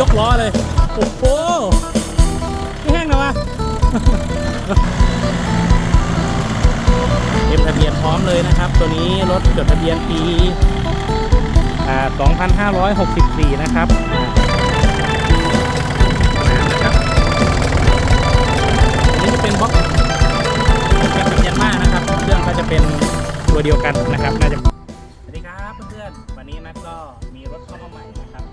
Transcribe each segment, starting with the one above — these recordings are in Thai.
ยกล้อเลย โอ้โหไม่แห้งนะวะเต็มทะเบียนพร้อมเลยนะครับ ตัวนี้รถจดทะเบียนปีอ่า2564 นะครับอ่านะครับอันนี้จะเป็นบล็อกจากเป็นยันมากนะครับ เครื่องก็จะเป็นตัวเดียวกันนะครับ น่าจะสวัสดีครับเพื่อนๆ วันนี้นัดก็มีรถเข้ามาใหม่นะครับ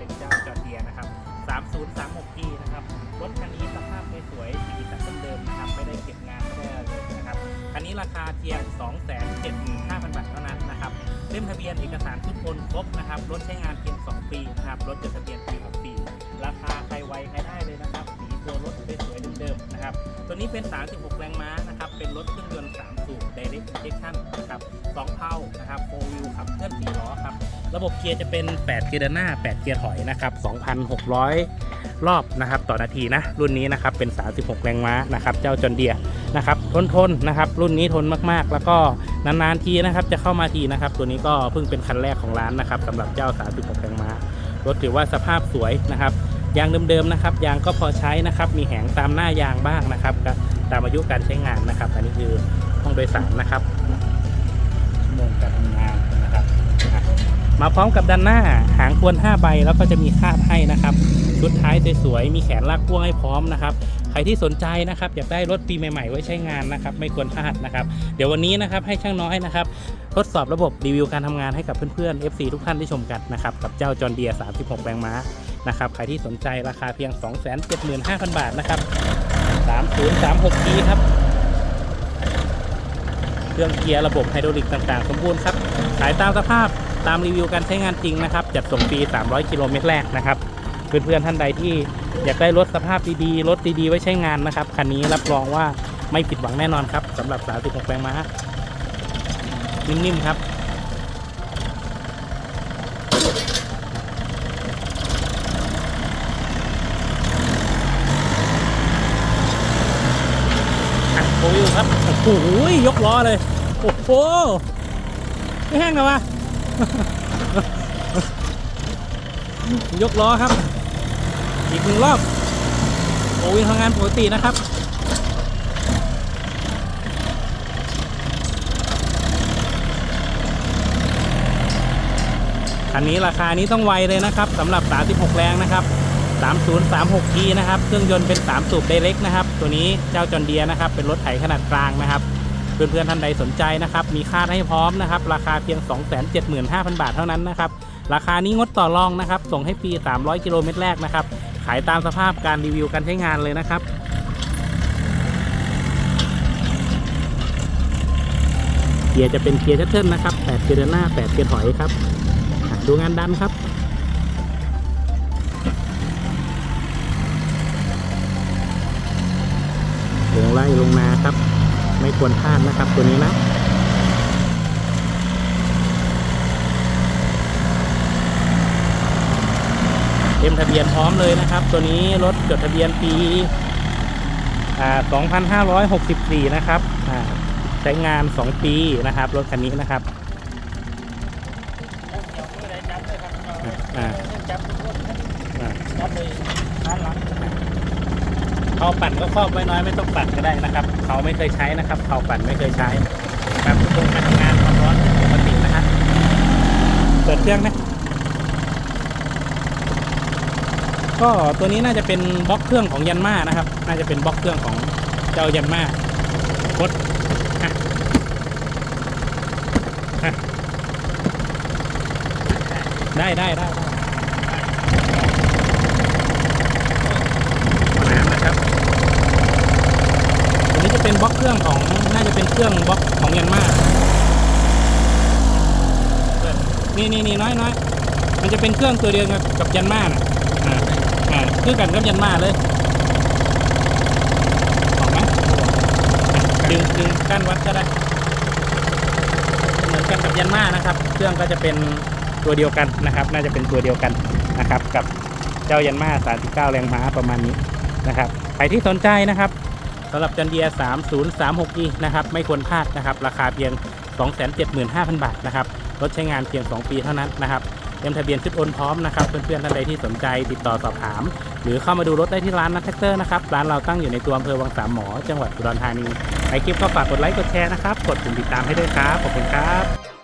3036E นะครับ รถคันนี้สภาพสวยสีสันเดิมนะครับ ไม่ได้เก็บงานไม่ได้อะไรเลยนะครับ คันนี้ราคาเพียง 275,000 บาทเท่านั้นนะครับ เล่มทะเบียนเอกสารทุกคนครบนะครับ รถใช้งานเพียง 2 ปีนะครับ รถจดทะเบียนปี64ราคาใครไวใครได้เลยนะครับ สีตัวรถสวยๆเดิมๆนะครับ ตัวนี้เป็น 36 แรงม้า เป็นรถเครื่องยนต์ 3 สูบ Direct Injection นะครับสองเผานะครับโฟวิวขับเคลื่อน4ล้อครับ ระบบเกียร์จะเป็น 8 เกียร์เดินหน้า 8 เกียร์ถอยนะครับ2,600 รอบนะครับต่อนาทีนะ รุ่นนี้นะครับเป็น 36 แรงม้านะครับ เจ้าจอนเดียนะครับทนทนนะครับ รุ่นนี้ทนมากๆ แล้วก็นานๆทีนะครับจะเข้ามาทีนะครับ ตัวนี้ก็เพิ่งเป็นคันแรกของร้านนะครับสำหรับเจ้า 36 แรงม้ารถถือว่าสภาพสวยนะครับยางเดิมๆนะครับยางก็พอใช้นะครับ มีแหงตามหน้ายางบ้างนะครับ ตามอายุการใช้งานนะครับ อันนี้คือห้องโดยสารนะครับชั่วโมงการทำงานนะครับอะมาพร้อมกับด้านหน้าหางควร5ใบแล้วก็จะมีคาดให้นะครับ ชุดท้ายสวยๆมีแขนลากพ่วงให้พร้อมนะครับใครที่สนใจนะครับอยากได้รถปีใหม่ๆไว้ใช้งานนะครับ ไม่ควรพลาดนะครับ เดี๋ยววันนี้นะครับให้ช่างน้อยนะครับ ทดสอบระบบรีวิวการทำงานให้กับเพื่อนๆ FC ทุกท่านได้ชมกันนะครับ กับเจ้าจอร์เดีย36 แรงม้านะครับใครที่สนใจราคาเพียง 275,000 บาทนะครับ 3036 g ครับ เครื่องเกียร์ระบบไฮดรอลิกต่างๆ สมบูรณ์ครับ ขายตามสภาพตามรีวิวการใช้งานจริงนะครับ จัดส่งฟรี 300 กิโลเมตรแรกนะครับ เพื่อนๆท่านใดที่อยากได้รถสภาพดีๆ รถดีๆ ไว้ใช้งานนะครับ คันนี้รับรองว่าไม่ผิดหวังแน่นอนครับสำหรับ 36 แรงม้า นิ่มๆ ครับ อะโอ้ย ครับ โอ้โหยกล้อเลย โอ้โห ไม่แห้งนะวะ ยกล้อครับ อีกหนึ่งรอบ โอ้ยทำงานปกตินะครับคันนี้ราคานี้ต้องไวเลยนะครับสำหรับ 36 แรงนะครับ 3036 t นะครับ เครื่องยนต์เป็น 3 สูบไดเร็กนะครับ ตัวนี้เจ้าจอนเดียนะครับ เป็นรถไถขนาดกลางนะครับ เพื่อนๆท่านใดสนใจนะครับ มีค่าให้พร้อมนะครับ ราคาเพียง 275,000 บาทเท่านั้นนะครับ ราคานี้งดต่อรองนะครับ ส่งให้ฟรี 300 กิโลเมตรแรกนะครับ ขายตามสภาพการรีวิวการใช้งานเลยนะครับเกียร์จะเป็นเกียร์ชัตเทิลนะครับ 8 เกียร์เดินหน้า 8 เกียร์ถอยครับ ดูงานดันครับ ลงไล่ลงนาครับ ไม่ควรพลาดนะครับตัวนี้นะเต็มทะเบียนพร้อมเลยนะครับ ตัวนี้รถจดทะเบียนปี2564 นะครับใช้งาน 2 ปีนะครับ รถคันนี้นะครับอ่าอ่า เขาปั่นก็ครอบไว้น้อยไม่ต้องปั่นก็ได้นะครับ เขาไม่เคยใช้นะครับ เขาปั่นไม่เคยใช้ครับตรงการทำงานความร้อนปกตินะฮะเปิดเครื่องนะก็ตัวนี้น่าจะเป็นบล็อกเครื่องของยันมานะครับ น่าจะเป็นบล็อกเครื่องของเจ้ายันมากดอะอะได้ได้ได้ได้น้ำนะครับตัวนี้จะ เป็นบล็อกเครื่องของน่าจะเป็นเครื่องบล็อกของเยนมานี่นี่นี่น้อยน้อยมันจะเป็นเครื่องตัวเดียวกับกับยันมาน่ะอ่าอ่าคือกันกับยันมาเลยออกไหมดึงดึงก้านวัดก็ได้เหมือนกันกับยันมานะครับ เครื่องก็จะเป็นตัวเดียวกันนะครับ น่าจะเป็นตัวเดียวกันนะครับ กับเจ้ายันมา39 แรงม้าประมาณนี้นะครับ ใครที่สนใจนะครับ สำหรับจันเดีย 3036e นะครับไม่ควรพลาดนะครับราคาเพียง 275,000 บาทนะครับรถใช้งานเพียง 2 ปีเท่านั้นนะครับเตรียมทะเบียนชุดโอนพร้อมนะครับเพื่อนๆท่านใดที่สนใจติดต่อสอบถาม หรือเข้ามาดูรถได้ที่ร้านนัทแท็กเตอร์นะครับร้านเราตั้งอยู่ในตัวอำเภอวังสามหมอ จังหวัดอุดรธานีใครคลิปก็ฝากกดไลค์กดแชร์นะครับกดปุ่มติดตามให้ด้วยครับขอบคุณครับ